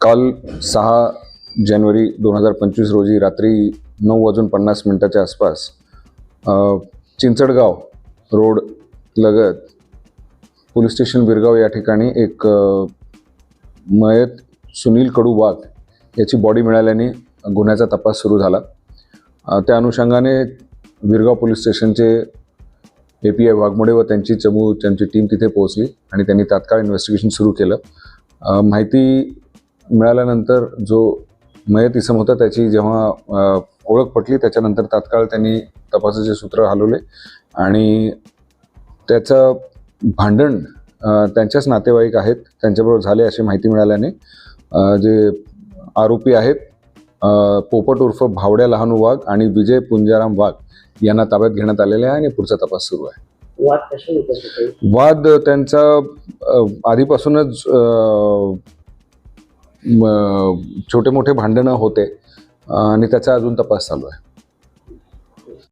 काल सहा जानेवारी दोन हजार पंचवीस रोजी रात्री नऊ वाजून पन्नास मिनटाच्या आसपास चिंचडगाव रोड लगत पोलीस स्टेशन विरगाव या ठिकाणी एक मयत सुनील कडू वाघ याची बॉडी मिळाल्याने गुन्ह्याचा तपास सुरू झाला. त्या अनुषंगाने विरगाव पोलीस स्टेशनचे ए पी आय वाघमोडे व त्यांची चमू त्यांची टीम तिथे पोहोचली आणि त्यांनी तात्काळ इन्व्हेस्टिगेशन सुरू केलं. माहिती मिळाल्यानंतर जो मयत इसम होता त्याची जेव्हा ओळख पटली त्याच्यानंतर तात्काळ त्यांनी तपासाचे सूत्र हलवले आणि त्याचं भांडण त्यांच्याच नातेवाईक आहेत त्यांच्याबरोबर झाले अशी माहिती मिळाल्याने जे आरोपी आहेत पोपट उर्फ भावड्या लहानू वाघ आणि विजय पुंजाराम वाघ यांना ताब्यात घेण्यात आलेले आहे आणि पुढचा तपास सुरू आहे. वाद वाद त्यांचा आधीपासूनच छोटे मोठे भांडणं होते आणि त्याचा अजून तपास चालू आहे.